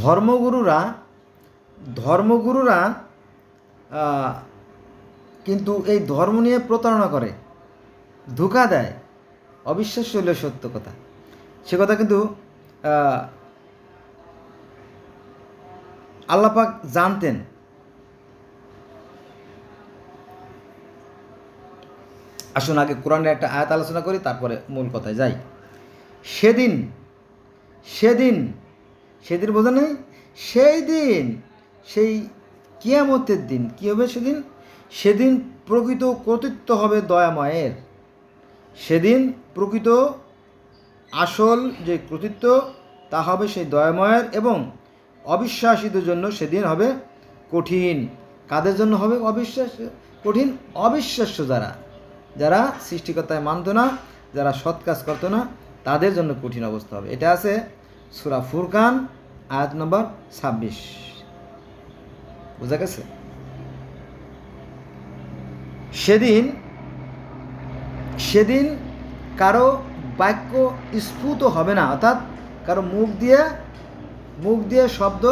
ধর্মগুরুরা ধর্মগুরুরা কিন্তু এই ধর্ম নিয়ে প্রতারণা করে, ধোকা দেয়। অবিশ্বাস্য হইল সত্য কথা। সে কথা কিন্তু আল্লাপাক জানতেন। আসুন আগে কোরআনের একটা আয়াত আলোচনা করি, তারপরে মূল কথায় যাই। সেদিন সেদিন সেদিন বোঝা নেই? সেই দিন, সেই কিয়ামতের দিন, কী হবে সেদিন? সেদিন প্রকৃত কর্তৃত্ব হবে দয়াময়ের সেদিন প্রকৃত আসল যে কর্তৃত্ব, তা হবে সেই দয়াময়ের এবং অবিশ্বাসীদের জন্য সেদিন হবে কঠিন। কাদের জন্য হবে অবিশ্বাস? কঠিন, অবিশ্বাস্য যারা। যারা সৃষ্টিকর্তায় মানত না, যারা সৎ কাজ করতো না, তাদের জন্য কঠিন অবস্থা হবে। এটা আছে সুরা ফুরকান, আয়াত নম্বর ছাব্বিশ। বোঝা গেছে? সেদিন সেদিন কারও বাক্য স্ফুত হবে না, অর্থাৎ কারও মুখ দিয়ে মুখ দিয়ে শব্দ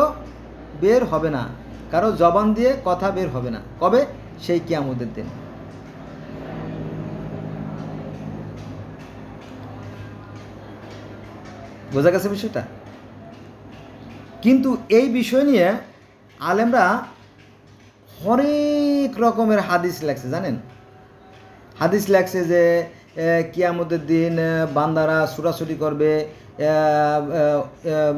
বের হবে না, কারও জবান দিয়ে কথা বের হবে না। কবে? সেই কিয়ামতের দিন। বোঝা গেছে বিষয়টা? কিন্তু এই বিষয় নিয়ে আলেমরা হরেক রকমের হাদিস লেখছে, জানেন? হাদিস লেখছে যে কিয়ামতের দিন বান্দারা ছুটাছুটি করবে।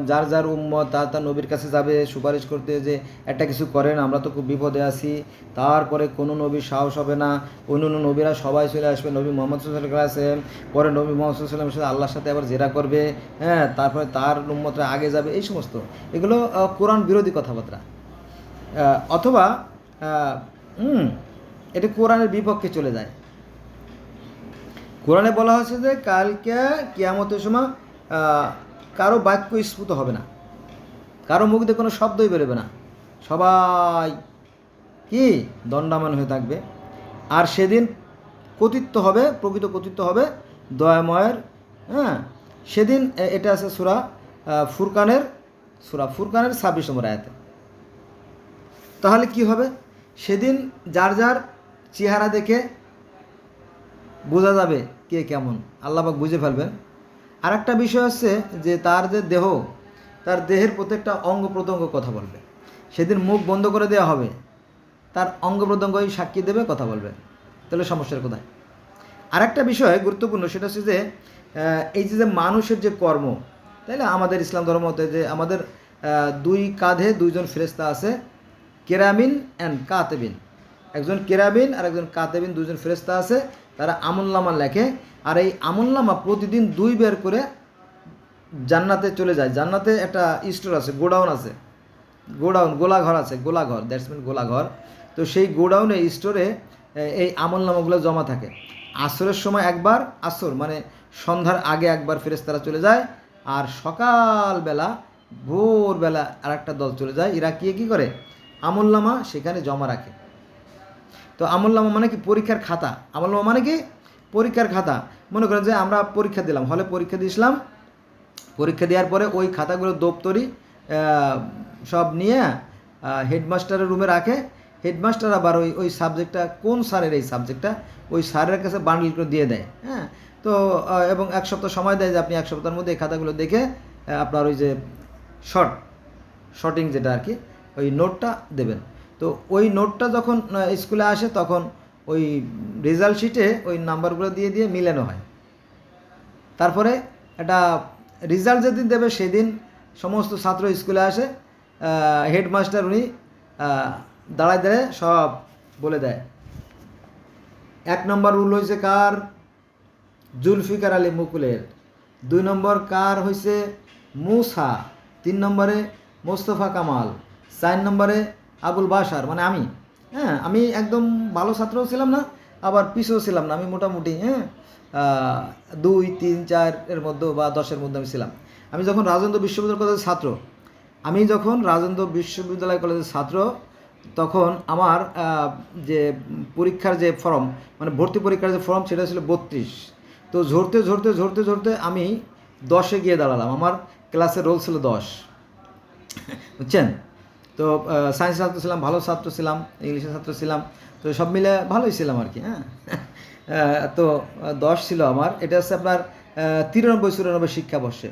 যার যার উম্মত তার তার নবীর কাছে যাবে, সুপারিশ করতে যে একটা কিছু করেন, আমরা তো খুব বিপদে আছি। তারপরে কোনো নবীর সাহস হবে না। অন্য অন্য নবীরা সবাই চলে আসবে, নবী মোহাম্মদ সাল্লাহ কাছে। পরে নবী মোহাম্মদ সাল্লামের সাথে আল্লাহর সাথে আবার জেরা করবে হ্যাঁ? তারপরে তার উম্মতরা আগে যাবে, এই সমস্ত। এগুলো কোরআন বিরোধী কথাবার্তা। অথবা এটা কোরআনের বিপক্ষে চলে যায়। কোরআনে বলা হয়েছে যে কালকে কিয়ামতের সময় কারও বাক্য স্ফুত হবে না। কারও মুখ দিয়ে কোনো শব্দই বেরোবে না। সবাই কি? দণ্ডামান হয়ে থাকবে। আর সেদিন কতিত্ব হবে, প্রকৃত কতিত্ব হবে দয়াময়ের হ্যাঁ? সেদিন এটা আছে সুরা ফুরকানের সুরা ফুরকানের ছাব্বিশ নম্বর আয়াতে। তাহলে কি হবে? সেদিন যার যার চেহারা দেখে বোঝা যাবে কে কেমন আল্লাহবাক বুঝে ফেলবেন। আর একটা বিষয় হচ্ছে যে তার যে দেহ, তার দেহের প্রত্যেকটা অঙ্গ প্রত্যঙ্গ কথা বলবে। সেদিন মুখ বন্ধ করে দেওয়া হবে, তার অঙ্গ প্রত্যঙ্গই সাক্ষী দেবে, কথা বলবে। তাহলে সমস্যার কোথায়? আর একটা বিষয় গুরুত্বপূর্ণ, সেটা হচ্ছে যে এই যে মানুষের যে কর্ম তাই না আমাদের ইসলাম ধর্মতে যে আমাদের দুই কাঁধে দুইজন ফেরেস্তা আছে, কেরামিন অ্যান্ড কাতেবিন। একজন কেরাবিন আর একজন কাতেবিন দুজন ফেরেস্তা আছে। তারা আমুল্লামা লেখে, আর এই আমুল্লামা প্রতিদিন দুই বের করে জান্নাতে চলে যায়। জান্নাতে একটা স্টোর আছে, গোডাউন আছে। গোডাউন, গোলাঘর আছে, গোলাঘর দ্যাটস মিন গোলাঘর। তো সেই গোডাউনে স্টোরে এই আমলনামাগুলো জমা থাকে। আসরের সময় একবার আসর মানে সন্ধ্যার আগে একবার ফেরেস্তারা চলে যায়, আর সকালবেলা, ভোরবেলা আর একটা দল চলে যায়। এরা কি, কী করে? আমলনামা সেখানে জমা রাখে। তো আমলনামা মানে কি? পরীক্ষার খাতা। আমলনামা মানে কি? পরীক্ষার খাতা। মনে করেন যে আমরা পরীক্ষা দিলাম। হলে পরীক্ষা দিয়েছিলাম পরীক্ষা দেওয়ার পরে ওই খাতাগুলো দপ্তরি সব নিয়ে হেডমাস্টারের রুমে রাখে। হেডমাস্টার আবার ওই ওই সাবজেক্টটা, কোন স্যারের এই সাবজেক্টটা? ওই স্যারের কাছে বান্ডিল করে দিয়ে দেয় হ্যাঁ? তো এবং এক সপ্তাহ সময় দেয় যে আপনি এক সপ্তাহের মধ্যে এই খাতাগুলো দেখে আপনার ওই যে শর্ট শর্টিং যেটা আর কি, ওই নোটটা দেবেন। তো ওই নোটটা যখন স্কুলে আসে তখন ওই রেজাল্ট শিটে ওই নাম্বারগুলো দিয়ে দিয়ে মিলানো হয়। তারপরে একটা রেজাল্ট যেদিন দেবে সেদিন সমস্ত ছাত্র স্কুলে আসে হেডমাস্টার উনি দাঁড়ায় দাঁড়ায় সব বলে দেয়। এক নম্বর রুল হয়েছে কার? জুলফিকার আলী মুকুলের। দুই নম্বর কার হয়েছে মুসা। তিন নম্বরে মোস্তফা কামাল। চার নম্বরে আবুল বাসার মানে আমি। হ্যাঁ আমি একদম ভালো ছাত্রও ছিলাম না, আবার পিছুও ছিলাম না, আমি মোটামুটি হ্যাঁ দুই, তিন, চার এর মধ্যে বা দশের মধ্যে আমি ছিলাম। আমি যখন রাজেন্দ্র বিশ্ববিদ্যালয় কলেজের ছাত্র, আমি যখন রাজেন্দ্র বিশ্ববিদ্যালয় কলেজের ছাত্র, তখন আমার যে পরীক্ষার যে ফর্ম মানে ভর্তি পরীক্ষার যে ফর্ম, সেটা ছিল বত্রিশ। তো ঝরতে ঝরতে ঝরতে ঝরতে আমি দশে গিয়ে দাঁড়ালাম। আমার ক্লাসের রোল ছিল দশ। বুঝছেন? তো সায়েন্স ছাত্র ছিলাম, ভালো ছাত্র ছিলাম ইংলিশের ছাত্র ছিলাম, তো সব মিলে ভালোই ছিলাম আর কি হ্যাঁ? তো দশ ছিল আমার, এটা হচ্ছে আপনার তিরানব্বই, চুরানব্বই শিক্ষাবর্ষে।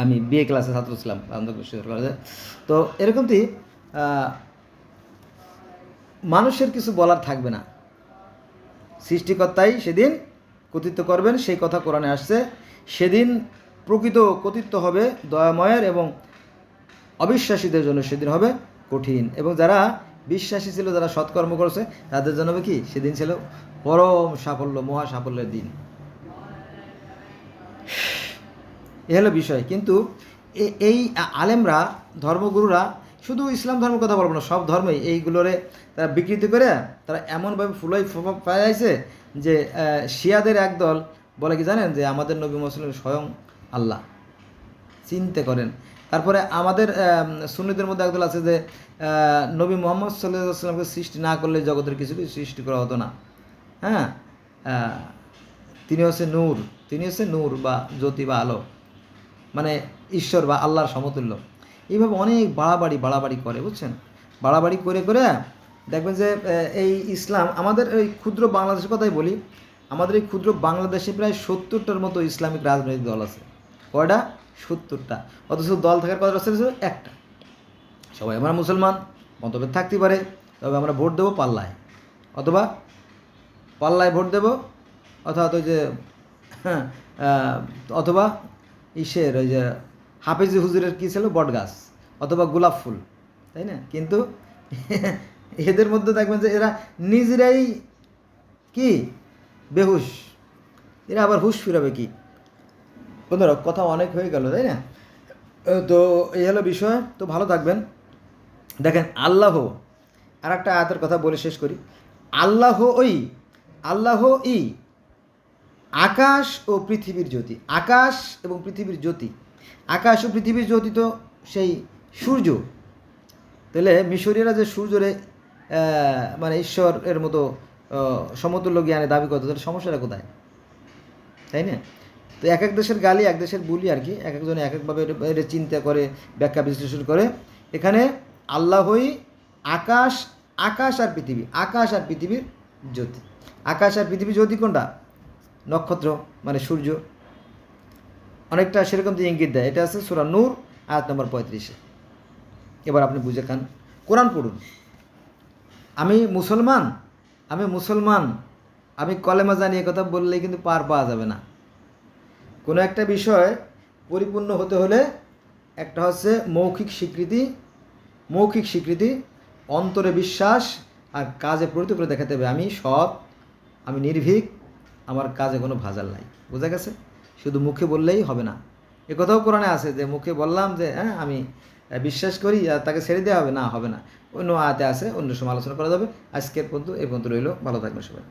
আমি বিএ ক্লাসে ছাত্র ছিলাম বিশ্ববিদ্যালয় কলেজে। তো এরকমটি মানুষের কিছু বলার থাকবে না। সৃষ্টিকর্তাই সেদিন কর্তৃত্ব করবেন, সেই কথা কোরআনে আসছে। সেদিন প্রকৃত কর্তৃত্ব হবে দয়াময়ের এবং অবিশ্বাসীদের জন্য সেদিন হবে কঠিন। এবং যারা বিশ্বাসী ছিল, যারা সৎকর্ম করেছে, তাদের জন্য হবে কি? সেদিন ছিল পরম সাফল্য, মহা সাফল্যের দিন। এ হলো বিষয়। কিন্তু এই আলেমরা, ধর্মগুরুরা শুধু ইসলাম ধর্মের কথা বলব না, সব ধর্মেই এইগুলোরে তারা বিকৃতি করে, তারা এমনভাবে ফুলাই ফেলাইছে যে শিয়াদের একদল বলে কি জানেন? যে আমাদের নবী মুসলিম স্বয়ং আল্লাহ। চিনতে করেন। তারপরে আমাদের সুন্নিদের মধ্যে একদল আছে যে নবী মোহাম্মদ সাল্লাহ সাল্লামকে সৃষ্টি না করলে জগতের কিছু কিছু সৃষ্টি করা হতো না। হ্যাঁ? তিনি হচ্ছে নূর, তিনি হচ্ছে নূর বা জ্যোতি বা আলো। মানে ঈশ্বর বা আল্লাহর সমতুল্য। এইভাবে অনেক বাড়াবাড়ি বাড়াবাড়ি করে, বুঝছেন? বাড়াবাড়ি করে করে দেখবেন যে এই ইসলাম আমাদের এই ক্ষুদ্র বাংলাদেশের কথাই বলি, আমাদের এই ক্ষুদ্র বাংলাদেশে প্রায় সত্তরটার মতো ইসলামিক রাজনৈতিক দল আছে। কয়টা? সত্তরটা। অথচ দল থাকার কথা রাস্তা ছিল একটা। সবাই আমরা মুসলমান মতভেদ থাকতে পারে তবে আমরা ভোট দেবো পাল্লায়। অথবা পাল্লায় ভোট দেব অর্থাৎ ওই যে হ্যাঁ, অথবা ইসের ওই যে হাফিজি হুজুরের কী ছিল? বট গাছ অথবা গোলাপ ফুল তাই না? কিন্তু এদের মধ্যে দেখবেন যে এরা নিজেরাই কি? বেহুশ। এরা আবার হুশ ফিরাবে কি? বন্ধুরা, কথা অনেক হয়ে গেল, তাই না? তো এই হলো বিষয়, তো ভালো থাকবেন। দেখেন, আল্লাহ আর একটা আয়াতের কথা বলে শেষ করি। আল্লাহ ওই, আল্লাহ ই, আকাশ ও পৃথিবীর জ্যোতি। আকাশ এবং পৃথিবীর জ্যোতি। আকাশ ও পৃথিবীর জ্যোতি তো সেই সূর্য। তাহলে মিশরীয়রা যে সূর্যরে মানে ঈশ্বরের মতো সমতুল্য জ্ঞানে দাবি করতো, তাহলে সমস্যাটা কোথায়? তাই না? তো এক এক দেশের গালি, এক দেশের বুলি আর কি। এক একজনে এক একভাবে এটা- চিন্তা করে, ব্যাখ্যা বিশ্লেষণ করে। এখানে আল্লাহই আকাশ আকাশ আর পৃথিবী, আকাশ আর পৃথিবীর জ্যোতি। আকাশ আর পৃথিবীর জ্যোতি কোনটা? নক্ষত্র মানে সূর্য। অনেকটা সেরকম যে ইঙ্গিত দেয়। এটা আছে সুরা নূর, আয়াত নম্বর পঁয়ত্রিশে। এবার আপনি বুঝে খান। কোরআন পড়ুন। আমি মুসলমান আমি মুসলমান, আমি কলেমা জানি কথা বললেই কিন্তু পার পাওয়া যাবে না। কোনো একটা বিষয় পরিপূর্ণ হতে হলে একটা হচ্ছে মৌখিক স্বীকৃতি মৌখিক স্বীকৃতি, অন্তরে বিশ্বাস আর কাজে প্রতি করে দেখাতে হবে। আমি সৎ, আমি নির্ভীক, আমার কাজে কোনো ভাজাল নাই। বোঝা গেছে? শুধু মুখে বললেই হবে না। এ কথাও কোরআনে আছে যে মুখে বললাম যে হ্যাঁ আমি বিশ্বাস করি, আর তাকে ছেড়ে দেওয়া হবে না হবে না। অন্য আয়াতে আছে, অন্য সময় আলোচনা করা যাবে। আজকের পর্যন্ত এই পর্যন্ত রইল। ভালো থাকবেন সবাই।